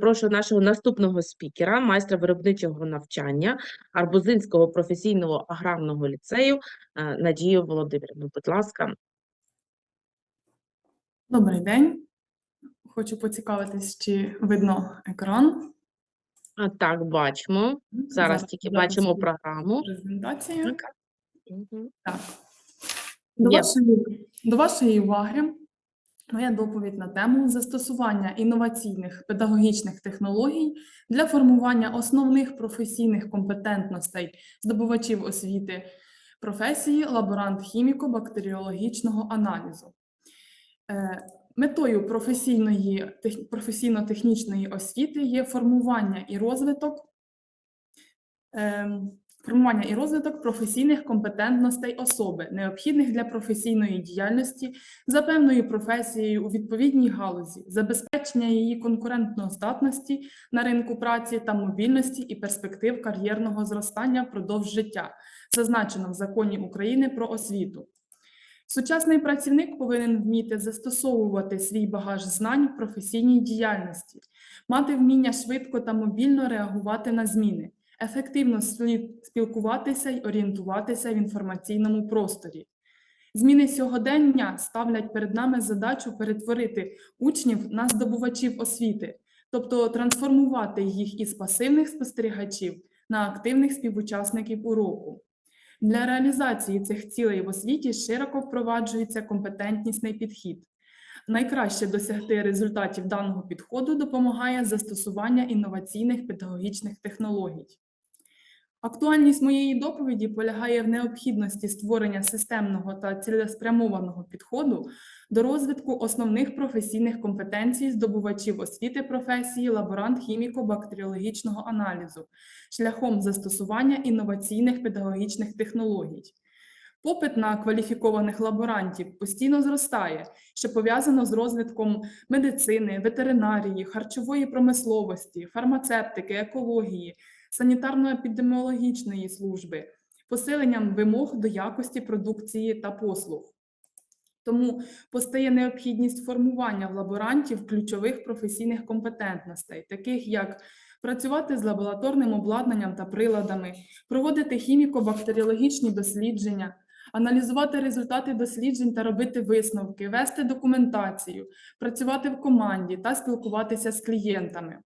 запрошую нашого наступного спікера, майстра виробничого навчання Арбузинського професійного аграрного ліцею е, Надію Володимирівну. Будь ласка, Добрий день. Хочу поцікавитись, чи видно екран. А, так, бачимо. Зараз тільки запуск бачимо програму. презентацію. Так. Мгм. Так. До вашої, до вашої уваги моя доповідь на тему застосування інноваційних педагогічних технологій для формування основних професійних компетентностей здобувачів освіти професії лаборант хіміко-бактеріологічного аналізу. Е, Метою професійної, тех- професійно-технічної освіти є формування і розвиток ем, формування і розвиток професійних компетентностей особи, необхідних для професійної діяльності за певною професією у відповідній галузі, забезпечення її конкурентноздатності на ринку праці та мобільності і перспектив кар'єрного зростання впродовж життя, зазначено в законі України про освіту. Сучасний працівник повинен вміти застосовувати свій багаж знань в професійній діяльності, мати вміння швидко та мобільно реагувати на зміни, ефективно слід спілкуватися й орієнтуватися в інформаційному просторі. Зміни сьогодення ставлять перед нами задачу перетворити учнів на здобувачів освіти, тобто трансформувати їх із пасивних спостерігачів на активних співучасників уроку. Для реалізації цих цілей в освіті широко впроваджується компетентнісний підхід. Найкраще досягти результатів даного підходу допомагає застосування інноваційних педагогічних технологій. Актуальність моєї доповіді полягає в необхідності створення системного та цілеспрямованого підходу до розвитку основних професійних компетенцій здобувачів освіти професії лаборант хіміко-бактеріологічного аналізу шляхом застосування інноваційних педагогічних технологій. Попит на кваліфікованих лаборантів постійно зростає, що пов'язано з розвитком медицини, ветеринарії, харчової промисловості, фармацевтики, екології, санітарно-епідеміологічної служби, посиленням вимог до якості продукції та послуг. Тому постає необхідність формування в лаборантів ключових професійних компетентностей, таких як працювати з лабораторним обладнанням та приладами, проводити хіміко-бактеріологічні дослідження, аналізувати результати досліджень та робити висновки, вести документацію, працювати в команді та спілкуватися з клієнтами.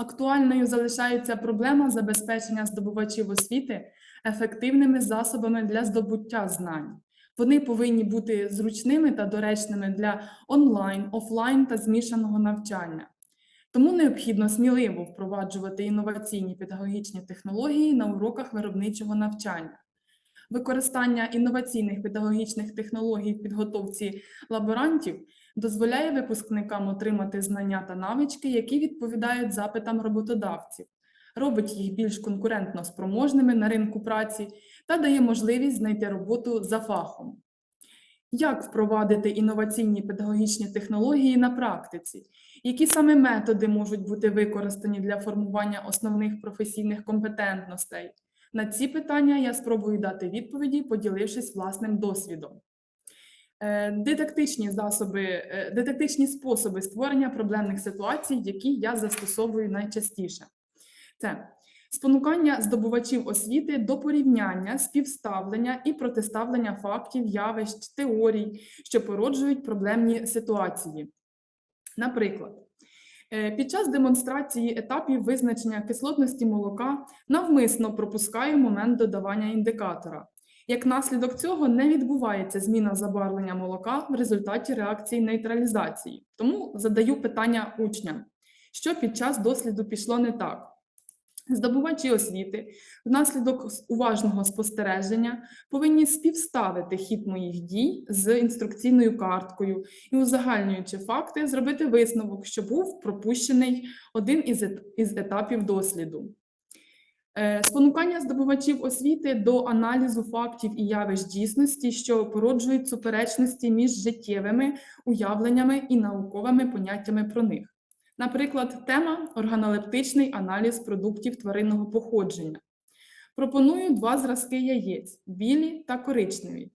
Актуальною залишається проблема забезпечення здобувачів освіти ефективними засобами для здобуття знань. Вони повинні бути зручними та доречними для онлайн, офлайн та змішаного навчання. Тому необхідно сміливо впроваджувати інноваційні педагогічні технології на уроках виробничого навчання. Використання інноваційних педагогічних технологій в підготовці лаборантів дозволяє випускникам отримати знання та навички, які відповідають запитам роботодавців, робить їх більш конкурентно спроможними на ринку праці та дає можливість знайти роботу за фахом. Як впровадити інноваційні педагогічні технології на практиці? Які саме методи можуть бути використані для формування основних професійних компетентностей? На ці питання я спробую дати відповіді, поділившись власним досвідом. Е, Дидактичні засоби, е, дидактичні способи створення проблемних ситуацій, які я застосовую найчастіше. Це спонукання здобувачів освіти до порівняння, співставлення і протиставлення фактів, явищ, теорій, що породжують проблемні ситуації. Наприклад, е, під час демонстрації етапів визначення кислотності молока навмисно пропускаю момент додавання індикатора. Як наслідок цього не відбувається зміна забарвлення молока в результаті реакції нейтралізації. Тому задаю питання учням, що під час досліду пішло не так. Здобувачі освіти внаслідок уважного спостереження повинні співставити хід моїх дій з інструкційною карткою і, узагальнюючи факти, зробити висновок, що був пропущений один із етапів досліду. Е, Спонукання здобувачів освіти до аналізу фактів і явищ дійсності, що породжують суперечності між життєвими уявленнями і науковими поняттями про них. Наприклад, тема органолептичний аналіз продуктів тваринного походження. Пропоную два зразки яєць білі та коричневі.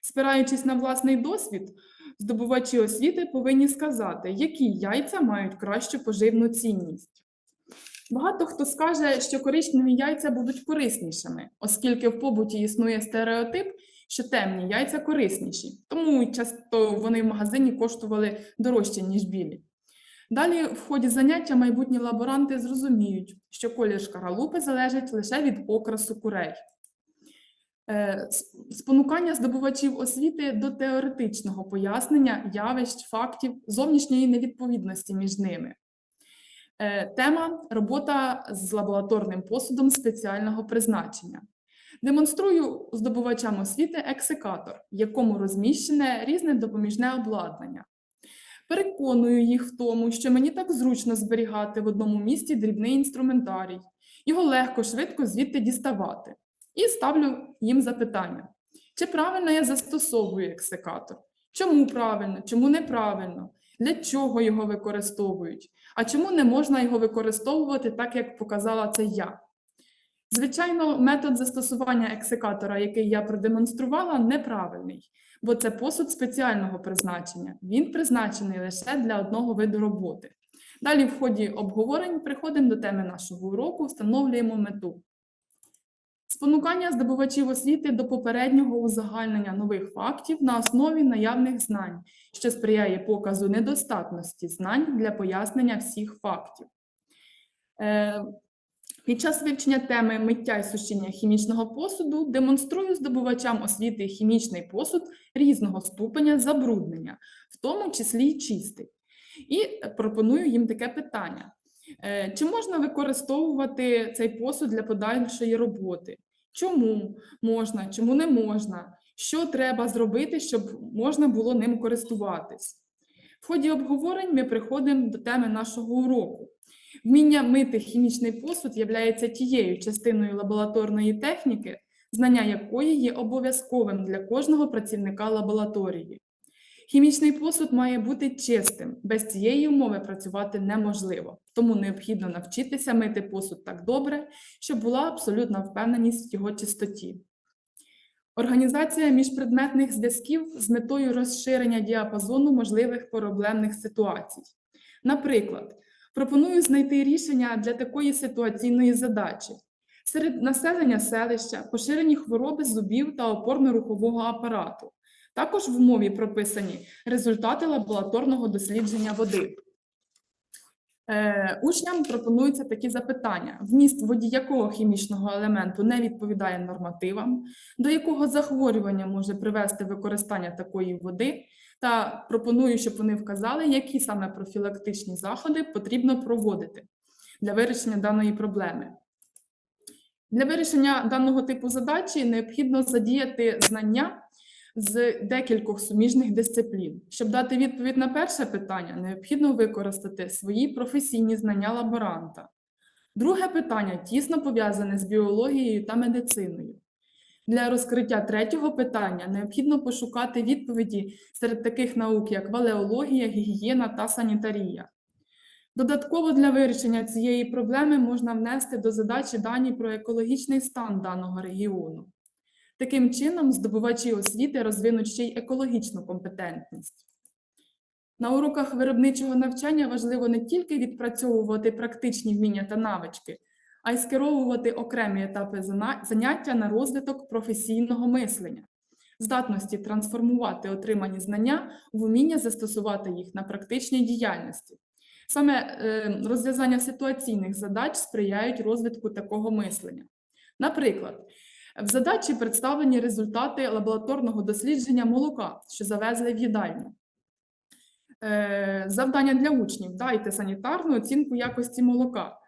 Спираючись на власний досвід, здобувачі освіти повинні сказати, які яйця мають кращу поживну цінність. Багато хто скаже, що коричневі яйця будуть кориснішими, оскільки в побуті існує стереотип, що темні яйця корисніші, тому часто вони в магазині коштували дорожче, ніж білі. Далі в ході заняття майбутні лаборанти зрозуміють, що колір шкаралупи залежить лише від окрасу курей. Е, Спонукання здобувачів освіти до теоретичного пояснення явищ, фактів, зовнішньої невідповідності між ними. Е, Тема робота з лабораторним посудом спеціального призначення. Демонструю здобувачам освіти ексикатор, в якому розміщене різне допоміжне обладнання. Переконую їх в тому, що мені так зручно зберігати в одному місці дрібний інструментарій. Його легко, швидко звідти діставати. І ставлю їм запитання: чи правильно я застосовую ексикатор? Чому правильно, чому неправильно? Для чого його використовують? А чому не можна його використовувати так, як показала це я? Звичайно, метод застосування ексикатора, який я продемонструвала, неправильний, бо це посуд спеціального призначення. Він призначений лише для одного виду роботи. Далі, в ході обговорень, приходимо до теми нашого уроку, встановлюємо мету. Спонукання здобувачів освіти до попереднього узагальнення нових фактів на основі наявних знань, що сприяє показу недостатності знань для пояснення всіх фактів. Е, Під час вивчення теми миття і сушіння хімічного посуду демонструю здобувачам освіти хімічний посуд різного ступеня забруднення, в тому числі й чистий. І пропоную їм таке питання: Е, чи можна використовувати цей посуд для подальшої роботи? Чому можна, чому не можна? Що треба зробити, щоб можна було ним користуватись? В ході обговорень ми приходимо до теми нашого уроку. Вміння мити хімічний посуд є тією частиною лабораторної техніки, знання якої є обов'язковим для кожного працівника лабораторії. Хімічний посуд має бути чистим, без цієї умови працювати неможливо, тому необхідно навчитися мити посуд так добре, щоб була абсолютна впевненість в його чистоті. Організація міжпредметних зв'язків з метою розширення діапазону можливих проблемних ситуацій. Наприклад, пропоную знайти рішення для такої ситуаційної задачі. Серед населення селища поширені хвороби зубів та опорно-рухового апарату. Також в умові прописані результати лабораторного дослідження води. Е, учням пропонуються такі запитання: вміст воді якого хімічного елементу не відповідає нормативам, до якого захворювання може привести використання такої води, та пропоную, щоб вони вказали, які саме профілактичні заходи потрібно проводити для вирішення даної проблеми. Для вирішення даного типу задачі необхідно задіяти знання з декількох суміжних дисциплін. Щоб дати відповідь на перше питання, необхідно використати свої професійні знання лаборанта. Друге питання тісно пов'язане з біологією та медициною. Для розкриття третього питання необхідно пошукати відповіді серед таких наук, як валеологія, гігієна та санітарія. Додатково для вирішення цієї проблеми можна внести до задачі дані про екологічний стан даного регіону. Таким чином, здобувачі освіти розвинуть ще й екологічну компетентність. На уроках виробничого навчання важливо не тільки відпрацьовувати практичні вміння та навички, а й скеровувати окремі етапи заняття на розвиток професійного мислення, здатності трансформувати отримані знання в уміння застосувати їх на практичній діяльності. Саме е, розв'язання ситуаційних задач сприяють розвитку такого мислення. Наприклад, в задачі представлені результати лабораторного дослідження молока, що завезли в їдальню. Е, Завдання для учнів: дайте санітарну оцінку якості молока.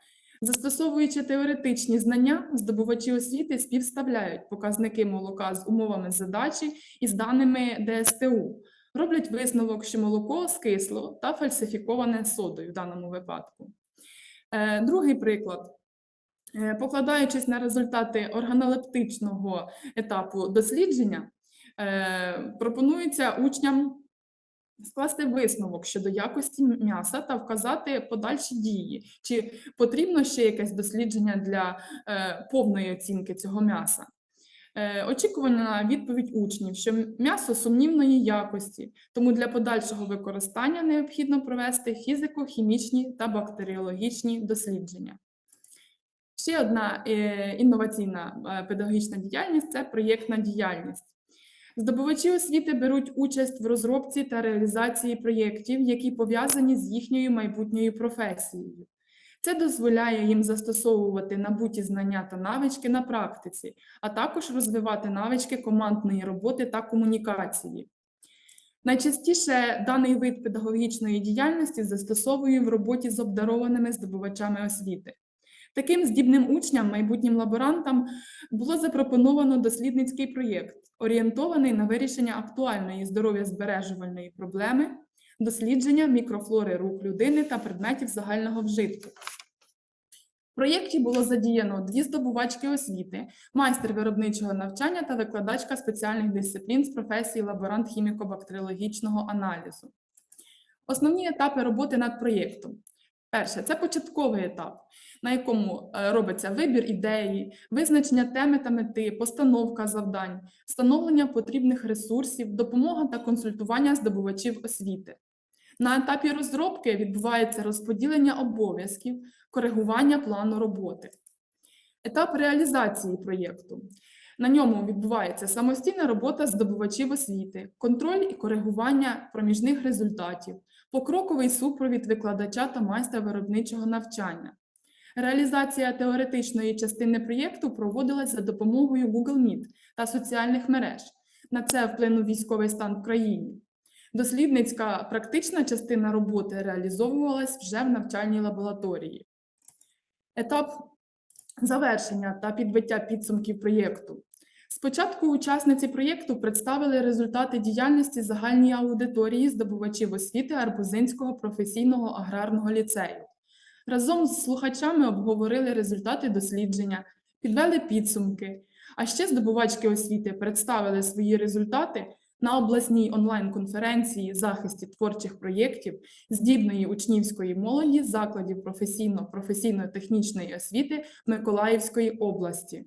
Застосовуючи теоретичні знання, здобувачі освіти співставляють показники молока з умовами задачі і з даними ДСТУ. Роблять висновок, що молоко скисло та фальсифіковане содою в даному випадку. Е, Другий приклад. Е, Покладаючись на результати органолептичного етапу дослідження, е, пропонується учням скласти висновок щодо якості м'яса та вказати подальші дії, чи потрібно ще якесь дослідження для е, повної оцінки цього м'яса. Е, Очікування на відповідь учнів, що м'ясо сумнівної якості, тому для подальшого використання необхідно провести фізико-хімічні та бактеріологічні дослідження. Ще одна е, інноваційна е, педагогічна діяльність це проєктна діяльність. Здобувачі освіти беруть участь в розробці та реалізації проєктів, які пов'язані з їхньою майбутньою професією. Це дозволяє їм застосовувати набуті знання та навички на практиці, а також розвивати навички командної роботи та комунікації. Найчастіше даний вид педагогічної діяльності застосовую в роботі з обдарованими здобувачами освіти. Таким здібним учням, майбутнім лаборантам, було запропоновано дослідницький проєкт, орієнтований на вирішення актуальної здоров'язбережувальної проблеми, дослідження мікрофлори рук людини та предметів загального вжитку. В проєкті було задіяно дві здобувачки освіти, майстер виробничого навчання та викладачка спеціальних дисциплін з професії лаборант хіміко-бактеріологічного аналізу. Основні етапи роботи над проєктом. Перше це початковий етап, на якому е, робиться вибір ідеї, визначення теми та мети, постановка завдань, встановлення потрібних ресурсів, допомога та консультування здобувачів освіти. На етапі розробки відбувається розподілення обов'язків, коригування плану роботи. Етап реалізації проєкту. На ньому відбувається самостійна робота здобувачів освіти, контроль і коригування проміжних результатів, покроковий супровід викладача та майстра виробничого навчання. Реалізація теоретичної частини проєкту проводилась за допомогою Google Meet та соціальних мереж. На це вплинув військовий стан в країні. Дослідницька практична частина роботи реалізовувалась вже в навчальній лабораторії. Етап завершення та підбиття підсумків проєкту. Спочатку учасниці проєкту представили результати діяльності загальній аудиторії здобувачів освіти Арбузинського професійного аграрного ліцею. Разом з слухачами обговорили результати дослідження, підвели підсумки. А ще здобувачки освіти представили свої результати на обласній онлайн-конференції захисті творчих проєктів здібної учнівської молоді закладів професійно-професійно-технічної освіти Миколаївської області.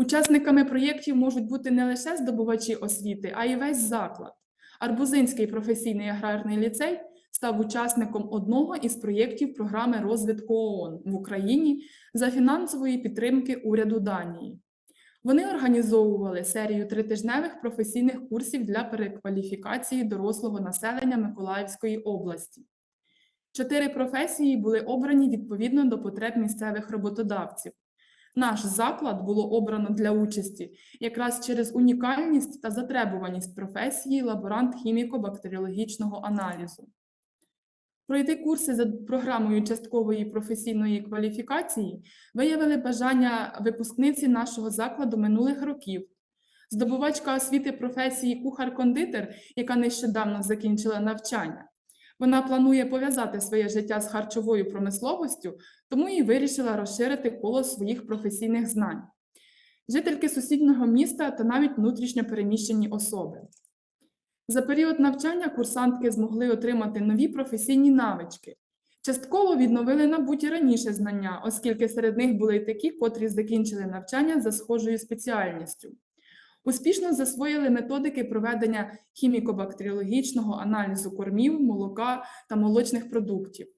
Учасниками проєктів можуть бути не лише здобувачі освіти, а й весь заклад. Арбузинський професійний аграрний ліцей став учасником одного із проєктів програми розвитку ООН в Україні за фінансової підтримки уряду Данії. Вони організовували серію тритижневих професійних курсів для перекваліфікації дорослого населення Миколаївської області. Чотири професії були обрані відповідно до потреб місцевих роботодавців. Наш заклад було обрано для участі якраз через унікальність та затребуваність професії лаборант хіміко-бактеріологічного аналізу. Пройти курси за програмою часткової професійної кваліфікації виявили бажання випускниці нашого закладу минулих років. Здобувачка освіти професії кухар-кондитер, яка нещодавно закінчила навчання. Вона планує пов'язати своє життя з харчовою промисловістю, тому і вирішила розширити коло своїх професійних знань. Жительки сусіднього міста та навіть внутрішньо переміщені особи. За період навчання курсантки змогли отримати нові професійні навички. Частково відновили набуті раніше знання, оскільки серед них були й такі, котрі закінчили навчання за схожою спеціальністю. Успішно засвоїли методики проведення хіміко-бактеріологічного аналізу кормів, молока та молочних продуктів.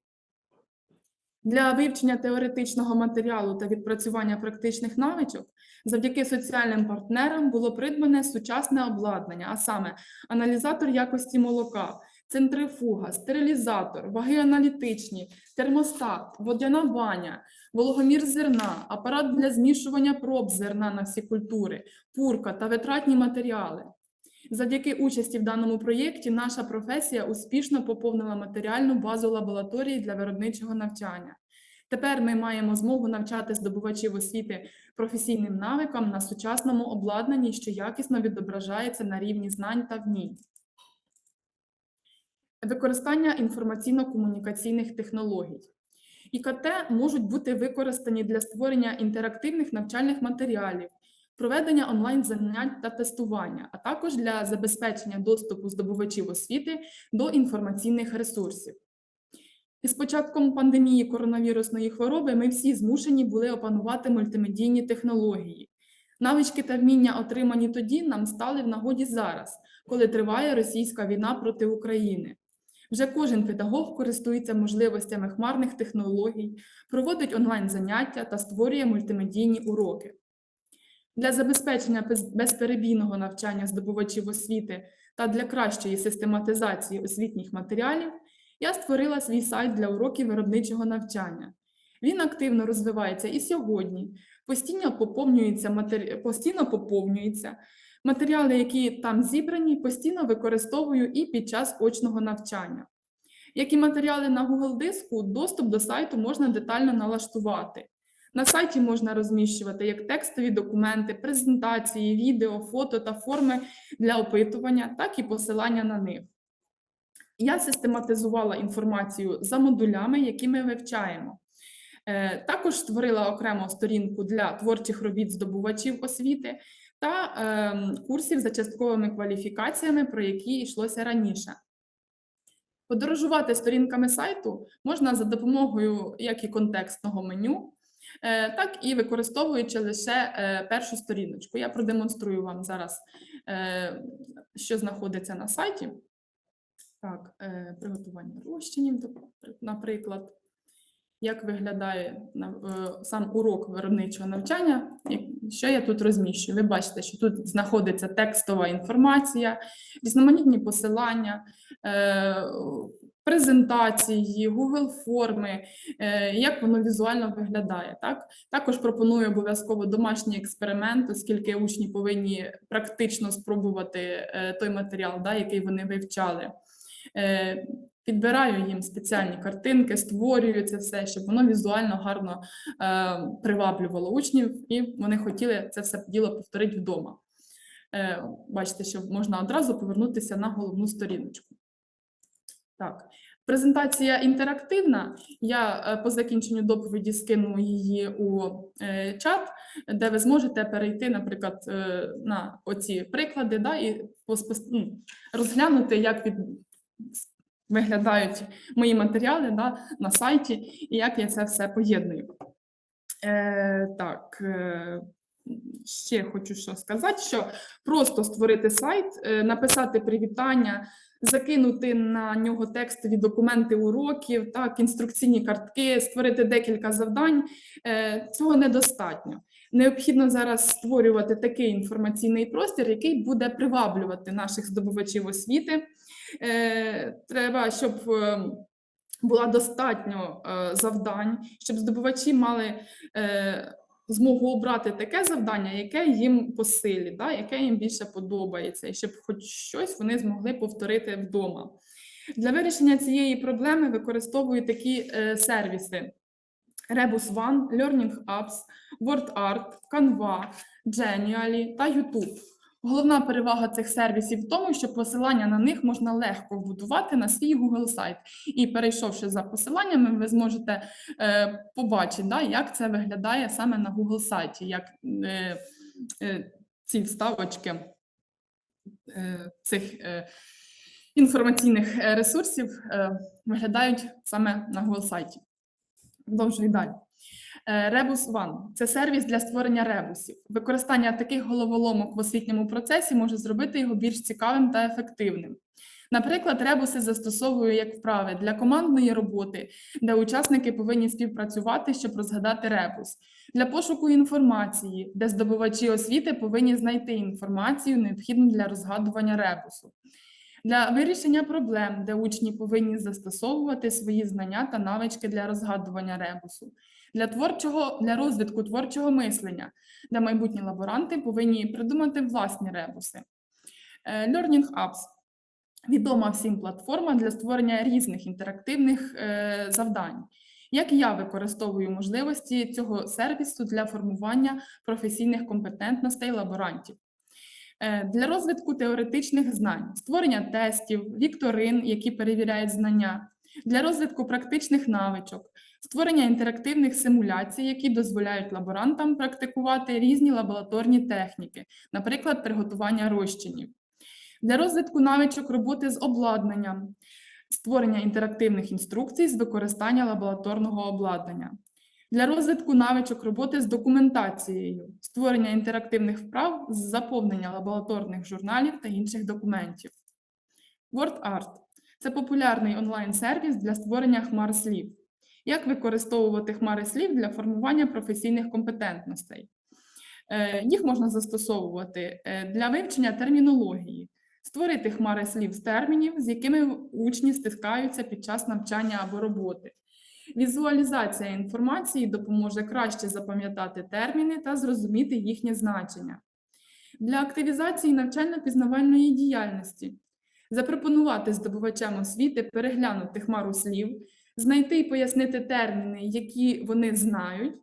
Для вивчення теоретичного матеріалу та відпрацювання практичних навичок завдяки соціальним партнерам було придбане сучасне обладнання, а саме аналізатор якості молока, центрифуга, стерилізатор, ваги аналітичні, термостат, водяна баня, вологомір зерна, апарат для змішування проб зерна на всі культури, пурка та витратні матеріали. Завдяки участі в даному проєкті наша професія успішно поповнила матеріальну базу лабораторії для виробничого навчання. Тепер ми маємо змогу навчати здобувачів освіти професійним навикам на сучасному обладнанні, що якісно відображається на рівні знань та вмінь. Використання інформаційно-комунікаційних технологій. ІКТ можуть бути використані для створення інтерактивних навчальних матеріалів, проведення онлайн-занять та тестування, а також для забезпечення доступу здобувачів освіти до інформаційних ресурсів. І з початком пандемії коронавірусної хвороби ми всі змушені були опанувати мультимедійні технології. Навички та вміння, отримані тоді, нам стали в нагоді зараз, коли триває російська війна проти України. Вже кожен педагог користується можливостями хмарних технологій, проводить онлайн-заняття та створює мультимедійні уроки. Для забезпечення безперебійного навчання здобувачів освіти та для кращої систематизації освітніх матеріалів я створила свій сайт для уроків виробничого навчання. Він активно розвивається і сьогодні, постійно поповнюється, постійно поповнюється. Матеріали, які там зібрані, постійно використовую і під час очного навчання. Як і матеріали на Google диску, доступ до сайту можна детально налаштувати. На сайті можна розміщувати як текстові документи, презентації, відео, фото та форми для опитування, так і посилання на них. Я систематизувала інформацію за модулями, які ми вивчаємо. Е, Також створила окрему сторінку для творчих робіт здобувачів освіти та ем, курсів за частковими кваліфікаціями, про які йшлося раніше. Подорожувати сторінками сайту можна за допомогою як і контекстного меню, е, так і використовуючи лише е, першу сторіночку. Я продемонструю вам зараз, е, що знаходиться на сайті. Так, е, приготування розчинів, наприклад, як виглядає е, сам урок виробничого навчання, що я тут розміщую. Ви бачите, що тут знаходиться текстова інформація, різноманітні посилання, е, презентації, Google форми, е, як воно візуально виглядає. Так? Також пропоную обов'язково домашній експеримент, оскільки учні повинні практично спробувати той матеріал, да, який вони вивчали. Підбираю їм спеціальні картинки, створюю це все, щоб воно візуально гарно е, приваблювало учнів, і вони хотіли це все діло повторити вдома. Е, бачите, що можна одразу повернутися на головну сторіночку. Так, презентація інтерактивна. Я е, по закінченню доповіді скину її у е, чат, де ви зможете перейти, наприклад, е, на оці приклади, да, і ну, розглянути, як від... виглядають мої матеріали да, на сайті і як я це все поєдную. Е, так, е, ще хочу що сказати, що просто створити сайт, е, написати привітання, закинути на нього текстові документи уроків, так, інструкційні картки, створити декілька завдань. Е, Цього недостатньо. Необхідно зараз створювати такий інформаційний простір, який буде приваблювати наших здобувачів освіти. Е, Треба, щоб е, була достатньо е, завдань, щоб здобувачі мали змогу обрати таке завдання, яке їм по силі, да, яке їм більше подобається, і щоб хоч щось вони змогли повторити вдома. Для вирішення цієї проблеми використовую такі е, сервіси: Rebus One, Learning Apps, WordArt, Canva, Genially та YouTube. Головна перевага цих сервісів в тому, що посилання на них можна легко вбудувати на свій Google сайт. І перейшовши за посиланнями, ви зможете е, побачити, да, як це виглядає саме на Google сайті, як е, е, ці вставочки е, цих е, інформаційних ресурсів е, виглядають саме на Google сайті. Продовжую далі. Rebus One – це сервіс для створення ребусів. Використання таких головоломок в освітньому процесі може зробити його більш цікавим та ефективним. Наприклад, ребуси застосовую як вправи для командної роботи, де учасники повинні співпрацювати, щоб розгадати ребус, для пошуку інформації, де здобувачі освіти повинні знайти інформацію, необхідну для розгадування ребусу, для вирішення проблем, де учні повинні застосовувати свої знання та навички для розгадування ребусу, для творчого для розвитку творчого мислення, де майбутні лаборанти повинні придумати власні ребуси. Е, Learning Apps відома всім платформа для створення різних інтерактивних е, завдань. Як я використовую можливості цього сервісу для формування професійних компетентностей лаборантів? Е, Для розвитку теоретичних знань, створення тестів, вікторин, які перевіряють знання, для розвитку практичних навичок, створення інтерактивних симуляцій, які дозволяють лаборантам практикувати різні лабораторні техніки, наприклад, приготування розчинів, для розвитку навичок роботи з обладнанням, створення інтерактивних інструкцій з використання лабораторного обладнання. Для розвитку навичок роботи з документацією, створення інтерактивних вправ з заповнення лабораторних журналів та інших документів. WordArt – це популярний онлайн-сервіс для створення хмар слів. Як використовувати хмари слів для формування професійних компетентностей? Е, Їх можна застосовувати е, для вивчення термінології, створити хмари слів з термінів, з якими учні стикаються під час навчання або роботи. Візуалізація інформації допоможе краще запам'ятати терміни та зрозуміти їхнє значення. Для активізації навчально-пізнавальної діяльності запропонувати здобувачам освіти переглянути хмару слів, знайти і пояснити терміни, які вони знають,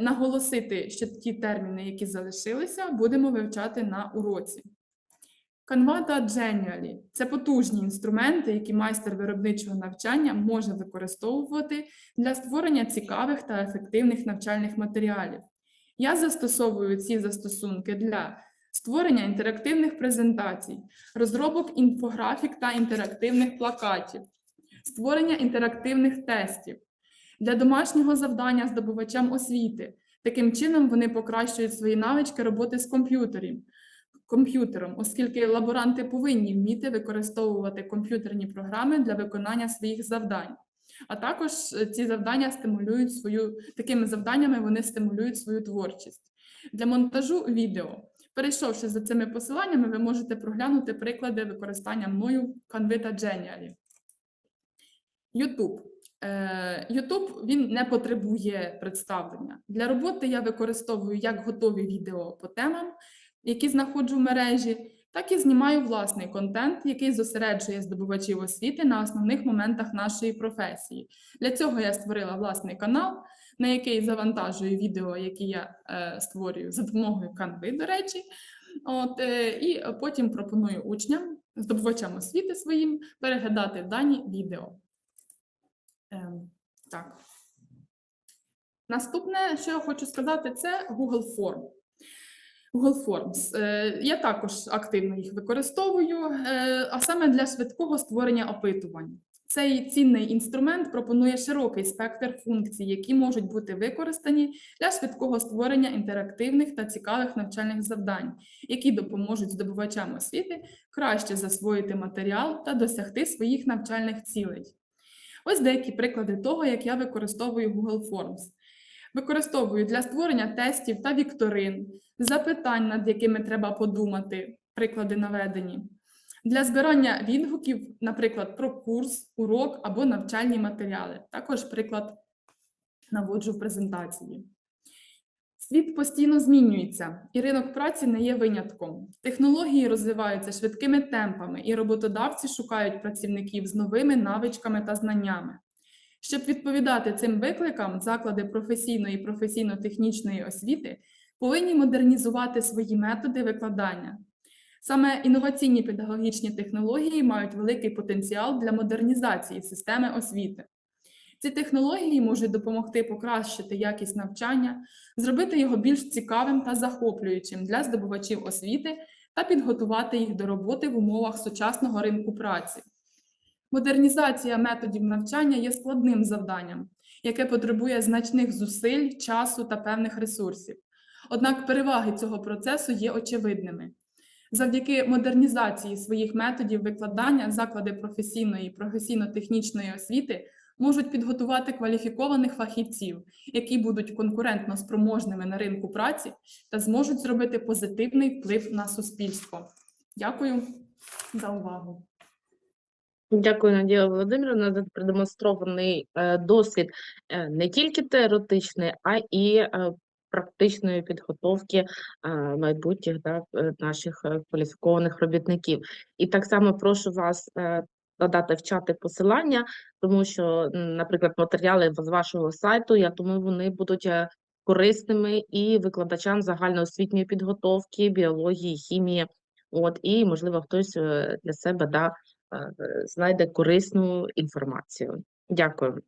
наголосити, що ті терміни, які залишилися, будемо вивчати на уроці. Canva та Genially – це потужні інструменти, які майстер виробничого навчання може використовувати для створення цікавих та ефективних навчальних матеріалів. Я застосовую ці застосунки для створення інтерактивних презентацій, розробок інфографік та інтерактивних плакатів, створення інтерактивних тестів для домашнього завдання здобувачам освіти. Таким чином вони покращують свої навички роботи з комп'ютерів, комп'ютером, оскільки лаборанти повинні вміти використовувати комп'ютерні програми для виконання своїх завдань. А також е, ці завдання стимулюють свою такими завданнями вони стимулюють свою творчість. Для монтажу відео. Перейшовши за цими посиланнями, ви можете проглянути приклади використання мною Canva та Genially. YouTube. Е, YouTube він не потребує представлення. Для роботи я використовую як готові відео по темам, які знаходжу в мережі, так і знімаю власний контент, який зосереджує здобувачів освіти на основних моментах нашої професії. Для цього я створила власний канал, на який завантажую відео, які я е, створюю за допомогою Canva, до речі. От, е, і потім пропоную учням, здобувачам освіти своїм переглядати дані відео. Ем, так. Наступне, що я хочу сказати, це Google Form. Google Forms. Е, Я також активно їх використовую, е, а саме для швидкого створення опитувань. Цей цінний інструмент пропонує широкий спектр функцій, які можуть бути використані для швидкого створення інтерактивних та цікавих навчальних завдань, які допоможуть здобувачам освіти краще засвоїти матеріал та досягти своїх навчальних цілей. Ось деякі приклади того, як я використовую Google Forms. Використовую для створення тестів та вікторин, запитань, над якими треба подумати, приклади наведені, для збирання відгуків, наприклад, про курс, урок або навчальні матеріали. Також приклад наводжу в презентації. Світ постійно змінюється, і ринок праці не є винятком. Технології розвиваються швидкими темпами, і роботодавці шукають працівників з новими навичками та знаннями. Щоб відповідати цим викликам, заклади професійної і професійно-технічної освіти повинні модернізувати свої методи викладання. Саме інноваційні педагогічні технології мають великий потенціал для модернізації системи освіти. Ці технології можуть допомогти покращити якість навчання, зробити його більш цікавим та захоплюючим для здобувачів освіти та підготувати їх до роботи в умовах сучасного ринку праці. Модернізація методів навчання є складним завданням, яке потребує значних зусиль, часу та певних ресурсів. Однак переваги цього процесу є очевидними. Завдяки модернізації своїх методів викладання заклади професійної і професійно-технічної освіти можуть підготувати кваліфікованих фахівців, які будуть конкурентно спроможними на ринку праці та зможуть зробити позитивний вплив на суспільство. Дякую за увагу. Дякую, Надія Володимирівна, за продемонстрований е, досвід е, не тільки теоретичний, а і е, практичної підготовки майбутніх да, наших кваліфікованих робітників. І так само прошу вас додати в чати посилання, тому що, наприклад, матеріали з вашого сайту, я думаю, вони будуть корисними і викладачам загальноосвітньої підготовки, біології, хімії. От, і, можливо, хтось для себе да, знайде корисну інформацію. Дякую.